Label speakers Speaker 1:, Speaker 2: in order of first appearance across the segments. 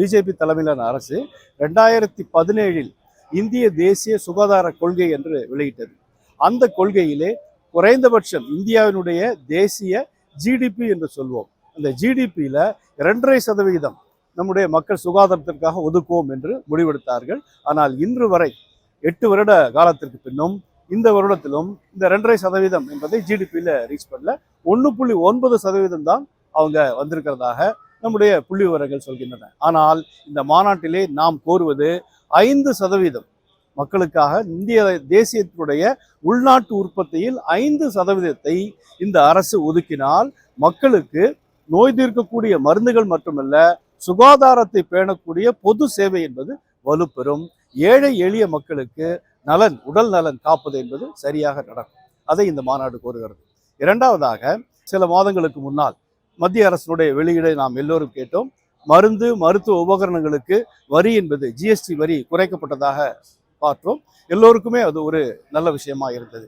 Speaker 1: BJP தலைமையிலான அரசு ரெண்டாயிரத்தி பதினேழில் இந்திய தேசிய சுகாதார கொள்கை என்று வெளியிட்டது. அந்த கொள்கையிலே குறைந்தபட்சம் இந்தியாவினுடைய தேசிய ஜிடிபி என்று சொல்வோம். அந்த ஜிடிபியில் இரண்டரை சதவிகிதம் நம்முடைய மக்கள் சுகாதாரத்திற்காக ஒதுக்குவோம் என்று முடிவெடுத்தார்கள். ஆனால் இன்று வரை எட்டு வருட காலத்திற்கு பின்னும் இந்த வருடத்திலும் இந்த ரெண்டரை சதவீதம் என்பதை ஜிடிபியில் ரீச் பண்ணல. ஒன்று புள்ளி ஒன்பது சதவீதம் தான் அவங்க வந்திருக்கிறதாக நம்முடைய புள்ளி விவரங்கள் சொல்கின்றன. ஆனால் இந்த மாநாட்டிலே நாம் கோருவது ஐந்து சதவீதம். மக்களுக்காக இந்திய தேசியத்தினுடைய உள்நாட்டு உற்பத்தியில் ஐந்து சதவீதத்தை இந்த அரசு ஒதுக்கினால் மக்களுக்கு நோய் தீர்க்கக்கூடிய மருந்துகள் மட்டுமல்ல சுகாதாரத்தை பேணக்கூடிய பொது சேவை என்பது வலுப்பெறும். ஏழை எளிய மக்களுக்கு நலன் உடல் நலன் காப்பது என்பது சரியாக நடக்கும். அதை இந்த மாநாடு கோருகிறது. இரண்டாவதாக சில மாதங்களுக்கு முன்னால் மத்திய அரசினுடைய வெளியீடை நாம் எல்லோரும் கேட்டோம். மருந்து மருத்துவ உபகரணங்களுக்கு வரி என்பது ஜிஎஸ்டி வரி குறைக்கப்பட்டதாக பார்த்தோம். எல்லோருக்குமே அது ஒரு நல்ல விஷயமா இருந்தது.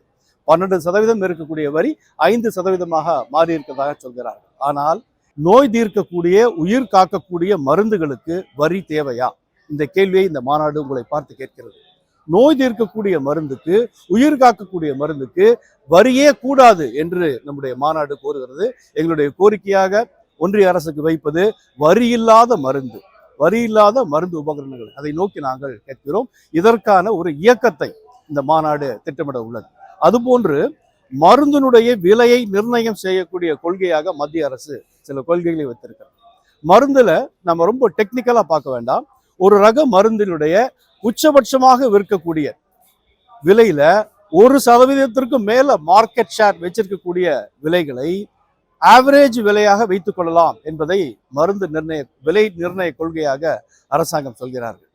Speaker 1: பன்னெண்டு சதவீதம் இருக்கக்கூடிய வரி ஐந்து சதவீதமாக மாறி இருக்கிறதாக சொல்கிறார்கள். ஆனால் நோய் தீர்க்கக்கூடிய உயிர் காக்கக்கூடிய மருந்துகளுக்கு வரி தேவையா? இந்த கேள்வியை இந்த மாநாடு உங்களை பார்த்து கேட்கிறது. நோய் தீர்க்கக்கூடிய மருந்துக்கு உயிர் காக்கக்கூடிய மருந்துக்கு வரியே கூடாது என்று நம்முடைய மாநாடு கோருகிறது. எங்களுடைய கோரிக்கையாக ஒன்றிய அரசுக்கு வைப்பது வரி இல்லாத மருந்து வரி இல்லாத மருந்து உபகரணங்கள். அதை நோக்கி நாங்கள் கேட்கிறோம். இதற்கான ஒரு இயக்கத்தை இந்த மாநாடு திட்டமிட உள்ளது. அதுபோன்று மருந்தினுடைய விலையை நிர்ணயம் செய்யக்கூடிய கொள்கையாக மத்திய அரசு சில கொள்கைகளை வைத்திருக்கிறது. மருந்துல நம்ம ரொம்ப டெக்னிக்கலா பார்க்க வேண்டாம். ஒரு ரக மருந்தினுடைய உச்சபட்சமாக விற்கக்கூடிய விலையில ஒரு சதவீதத்திற்கு மேல மார்க்கெட் ஷேர் வச்சிருக்கக்கூடிய விலைகளை ஆவரேஜ் விலையாக வைத்துக் கொள்ளலாம் என்பதை மருந்து நிர்ணய விலை நிர்ணய கொள்கையாக அரசாங்கம் சொல்கிறார்கள்.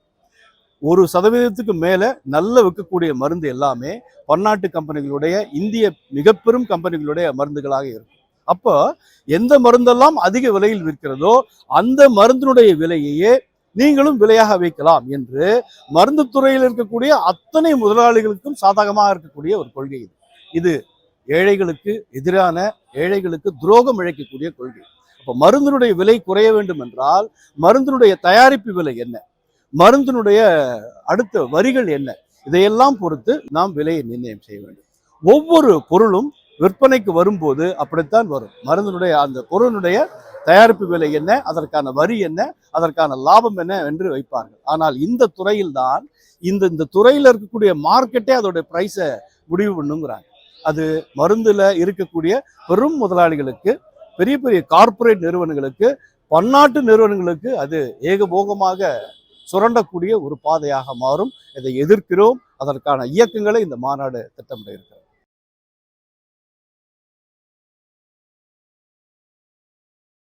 Speaker 1: ஒரு சதவீதத்துக்கு மேல நல்ல விற்கக்கூடிய மருந்து எல்லாமே பன்னாட்டு கம்பெனிகளுடைய இந்திய மிக பெரும் கம்பெனிகளுடைய மருந்துகளாக இருக்கும். அப்போ எந்த மருந்தெல்லாம் அதிக விலையில் விற்கிறதோ அந்த மருந்தினுடைய விலையையே நீங்களும் விலையாக வைக்கலாம் என்று மருந்து துறையில் இருக்கக்கூடிய அத்தனை முதலாளிகளுக்கும் சாதகமாக இருக்கக்கூடிய ஒரு கொள்கை இது. இது ஏழைகளுக்கு எதிரான ஏழைகளுக்கு துரோகம் இழைக்கக்கூடிய கொள்கை. அப்போ மருந்தினுடைய விலை குறைய வேண்டும் என்றால் மருந்தினுடைய தயாரிப்பு விலை என்ன? மருந்தினுடைய அடுத்த வரிகள் என்ன? இதையெல்லாம் பொறுத்து நாம் விலையை நிர்ணயம் செய்ய வேண்டும். ஒவ்வொரு பொருளும் விற்பனைக்கு வரும்போது அப்படித்தான் வரும். மருந்தினுடைய அந்த பொருளினுடைய தயாரிப்பு விலை என்ன அதற்கான வரி என்ன அதற்கான லாபம் என்ன என்று வைப்பார்கள். ஆனால் இந்த துறையில் தான் இந்த இந்த துறையில் இருக்கக்கூடிய மார்க்கெட்டே அதோடைய ப்ரைஸை முடிவு பண்ணுங்கிறாங்க. அது மருந்தில் இருக்கக்கூடிய பெரும் முதலாளிகளுக்கு பெரிய பெரிய கார்ப்பரேட் நிறுவனங்களுக்கு பன்னாட்டு நிறுவனங்களுக்கு அது ஏகபோகமாக சுரண்டக்கூடிய ஒரு பாதையாக மாறும். இதை எதிர்க்கிறோம். அதற்கான இயக்கங்களை இந்த மாநாடு திட்டமிட இருக்கிறது.